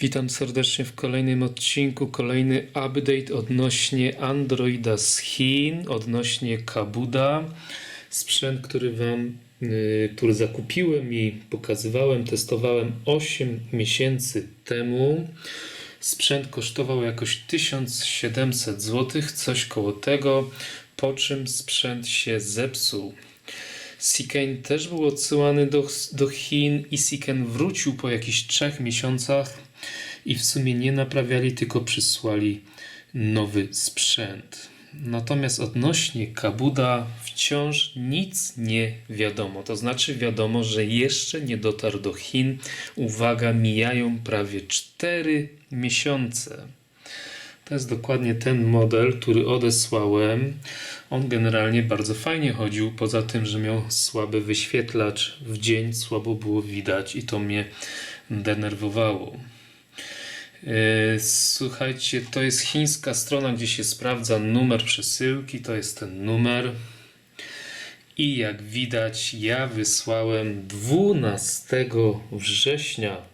Witam serdecznie w kolejnym odcinku. Kolejny update odnośnie Androida z Chin, odnośnie Kabuda. Sprzęt, który Wam, y, który zakupiłem i pokazywałem, testowałem 8 miesięcy temu. Sprzęt kosztował jakoś 1700 zł, coś koło tego, po czym sprzęt się zepsuł. Siken też był odsyłany do, do Chin i Siken wrócił po jakichś trzech miesiącach i w sumie nie naprawiali, tylko przysłali nowy sprzęt. Natomiast odnośnie Kabuda wciąż nic nie wiadomo. To znaczy wiadomo, że jeszcze nie dotarł do Chin. Uwaga, mijają prawie 4 miesiące. To jest dokładnie ten model, który odesłałem. On generalnie bardzo fajnie chodził, poza tym, że miał słaby wyświetlacz. W dzień słabo było widać i to mnie denerwowało. Yy, Słuchajcie, to jest chińska strona, gdzie się sprawdza numer przesyłki. To jest ten numer. I jak widać, ja wysłałem 12 września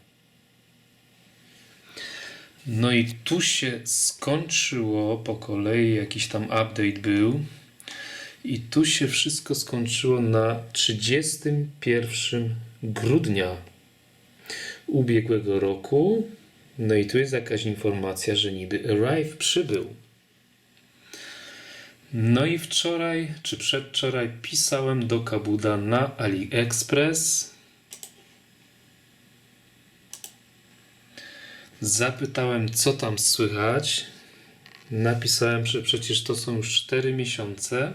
no i tu się skończyło po kolei, jakiś tam update był. I tu się wszystko skończyło na 31 grudnia ubiegłego roku. No i tu jest jakaś informacja, że niby Arrive przybył. No i wczoraj, czy przedwczoraj pisałem do Kabuda na AliExpress. Zapytałem, co tam słychać. Napisałem, że przecież to są już 4 miesiące.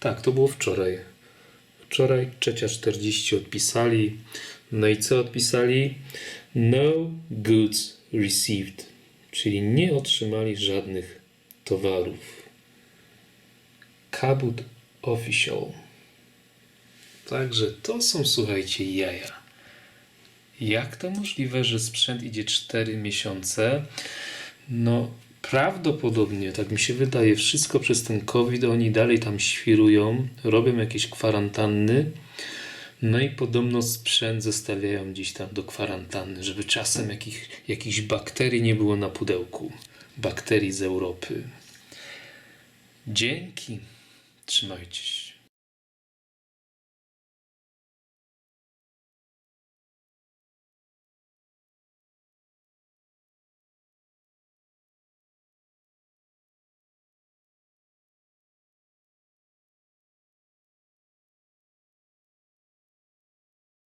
Tak, to było wczoraj. Wczoraj, trzecia 40 odpisali. No i co odpisali? No goods received. Czyli nie otrzymali żadnych towarów. Kabut Official. Także to są, słuchajcie, jaja. Jak to możliwe, że sprzęt idzie 4 miesiące? No, prawdopodobnie, tak mi się wydaje, wszystko przez ten COVID, oni dalej tam świrują, robią jakieś kwarantanny, no i podobno sprzęt zostawiają gdzieś tam do kwarantanny, żeby czasem jakich, jakichś bakterii nie było na pudełku. Bakterii z Europy. Dzięki. Trzymajcie się.